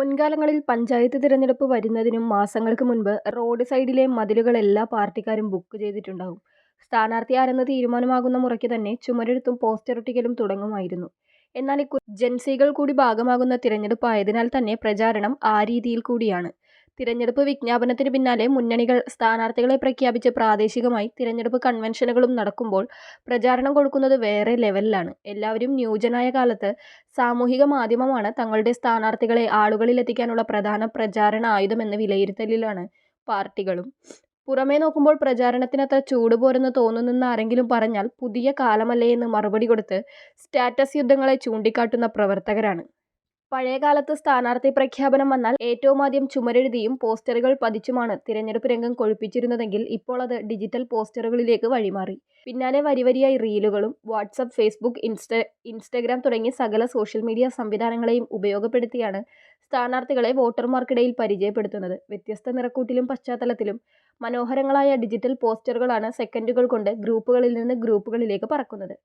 മുൻകാലങ്ങളിൽ പഞ്ചായത്ത് തിരഞ്ഞെടുപ്പ് വരുന്നതിനും മാസങ്ങൾക്ക് മുൻപ് റോഡ് സൈഡിലെ മതിലുകൾ എല്ലാ പാർട്ടിക്കാരും ബുക്ക് ചെയ്തിട്ടുണ്ടാകും. സ്ഥാനാർത്ഥി ആരെന്ന് തീരുമാനമാകുന്ന മുറയ്ക്ക് തന്നെ ചുമരെഴുത്തും പോസ്റ്ററൊട്ടിക്കലും തുടങ്ങുമായിരുന്നു. എന്നാൽ ഈ ജൻസികൾ കൂടി ഭാഗമാകുന്ന തിരഞ്ഞെടുപ്പായതിനാൽ തന്നെ പ്രചാരണം ആ രീതിയിൽ കൂടിയാണ്. തിരഞ്ഞെടുപ്പ് വിജ്ഞാപനത്തിന് പിന്നാലെ മുന്നണികൾ സ്ഥാനാർത്ഥികളെ പ്രഖ്യാപിച്ച് പ്രാദേശികമായി തിരഞ്ഞെടുപ്പ് കൺവെൻഷനുകളും നടക്കുമ്പോൾ പ്രചാരണം കൊടുക്കുന്നത് വേറെ ലെവലിലാണ്. എല്ലാവരും ന്യൂജനായ കാലത്ത് സാമൂഹിക മാധ്യമമാണ് തങ്ങളുടെ സ്ഥാനാർത്ഥികളെ ആളുകളിലെത്തിക്കാനുള്ള പ്രധാന പ്രചാരണ ആയുധമെന്ന് വിലയിരുത്തലിലാണ് പാർട്ടികളും. പുറമേ നോക്കുമ്പോൾ പ്രചാരണത്തിനത്ര ചൂട് പോരെന്ന് തോന്നുന്നെന്ന് ആരെങ്കിലും പറഞ്ഞാൽ പുതിയ കാലമല്ലേ എന്ന് മറുപടി കൊടുത്ത് സ്റ്റാറ്റസ് യുദ്ധങ്ങളെ ചൂണ്ടിക്കാട്ടുന്ന പ്രവർത്തകരാണ്. പഴയകാലത്ത് സ്ഥാനാർത്ഥി പ്രഖ്യാപനം വന്നാൽ ഏറ്റവും ആദ്യം ചുമരെഴുതിയും പോസ്റ്ററുകൾ പതിച്ചുമാണ് തിരഞ്ഞെടുപ്പ് രംഗം കൊഴുപ്പിച്ചിരുന്നതെങ്കിൽ ഇപ്പോൾ അത് ഡിജിറ്റൽ പോസ്റ്ററുകളിലേക്ക് വഴിമാറി. പിന്നാലെ വരിവരിയായി റീലുകളും. വാട്സപ്പ് ഫേസ്ബുക്ക്, ഇൻസ്റ്റഗ്രാം തുടങ്ങിയ സകല സോഷ്യൽ മീഡിയ സംവിധാനങ്ങളെയും ഉപയോഗപ്പെടുത്തിയാണ് സ്ഥാനാർത്ഥികളെ വോട്ടർമാർക്കിടയിൽ പരിചയപ്പെടുത്തുന്നത്. വ്യത്യസ്ത നിറക്കൂട്ടിലും പശ്ചാത്തലത്തിലും മനോഹരങ്ങളായ ഡിജിറ്റൽ പോസ്റ്ററുകളാണ് സെക്കൻഡുകൾ കൊണ്ട് ഗ്രൂപ്പുകളിൽ നിന്ന് ഗ്രൂപ്പുകളിലേക്ക് പറക്കുന്നത്.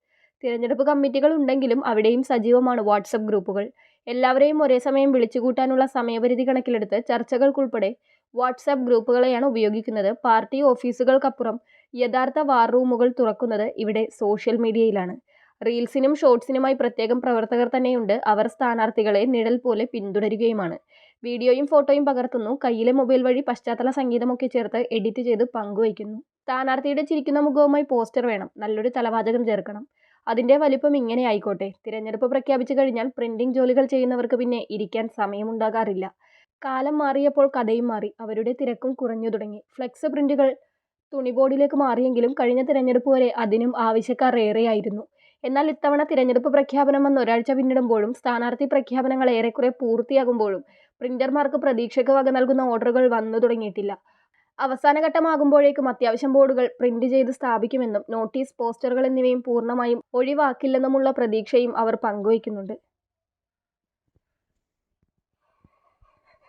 തിരഞ്ഞെടുപ്പ് കമ്മിറ്റികൾ ഉണ്ടെങ്കിലും അവിടെയും സജീവമാണ് വാട്സപ്പ് ഗ്രൂപ്പുകൾ. എല്ലാവരെയും ഒരേ സമയം വിളിച്ചുകൂട്ടാനുള്ള സമയപരിധി കണക്കിലെടുത്ത് ചർച്ചകൾക്കുൾപ്പെടെ വാട്സാപ്പ് ഗ്രൂപ്പുകളെയാണ് ഉപയോഗിക്കുന്നത്. പാർട്ടി ഓഫീസുകൾക്കപ്പുറം യഥാർത്ഥ വാർ റൂമുകൾ തുറക്കുന്നത് ഇവിടെ സോഷ്യൽ മീഡിയയിലാണ്. റീൽസിനും ഷോർട്സിനുമായി പ്രത്യേകം പ്രവർത്തകർ തന്നെയുണ്ട്. അവർ സ്ഥാനാർത്ഥികളെ നിഴൽ പോലെ പിന്തുടരുകയുമാണ്. വീഡിയോയും ഫോട്ടോയും പകർത്തുന്നു. കയ്യിലെ മൊബൈൽ വഴി പശ്ചാത്തല സംഗീതമൊക്കെ ചേർത്ത് എഡിറ്റ് ചെയ്ത് പങ്കുവയ്ക്കുന്നു. സ്ഥാനാർത്ഥിയുടെ ചിരിക്കുന്ന മുഖവുമായി പോസ്റ്റർ വേണം. നല്ലൊരു തലവാചകം ചേർക്കണം. അതിന്റെ വലിപ്പം ഇങ്ങനെ ആയിക്കോട്ടെ തിരഞ്ഞെടുപ്പ് പ്രഖ്യാപിച്ചു കഴിഞ്ഞാൽ പ്രിന്റിംഗ് ജോലികൾ ചെയ്യുന്നവർക്ക് പിന്നെ ഇരിക്കാൻ സമയമുണ്ടാകാറില്ല. കാലം മാറിയപ്പോൾ കഥയും മാറി. അവരുടെ തിരക്കും കുറഞ്ഞു തുടങ്ങി. ഫ്ലെക്സ് പ്രിന്റുകൾ തുണിബോർഡിലേക്ക് മാറിയെങ്കിലും കഴിഞ്ഞ തിരഞ്ഞെടുപ്പ് വരെ അതിനും ആവശ്യക്കാർ ഏറെയായിരുന്നു. എന്നാൽ ഇത്തവണ തിരഞ്ഞെടുപ്പ് പ്രഖ്യാപനം വന്ന് ഒരാഴ്ച പിന്നിടുമ്പോഴും സ്ഥാനാർത്ഥി പ്രഖ്യാപനങ്ങൾ ഏറെക്കുറെ പൂർത്തിയാകുമ്പോഴും പ്രിന്റർമാർക്ക് പ്രതീക്ഷയ്ക്ക് വക നൽകുന്ന ഓർഡറുകൾ വന്നു തുടങ്ങിയിട്ടില്ല. അവസാനഘട്ടമാകുമ്പോഴേക്കും അത്യാവശ്യം ബോർഡുകൾ പ്രിന്റ് ചെയ്ത് സ്ഥാപിക്കുമെന്നും നോട്ടീസ്, പോസ്റ്ററുകൾ എന്നിവയും പൂർണമായും ഒഴിവാക്കില്ലെന്നുമുള്ള പ്രതീക്ഷയും അവർ പങ്കുവയ്ക്കുന്നുണ്ട്.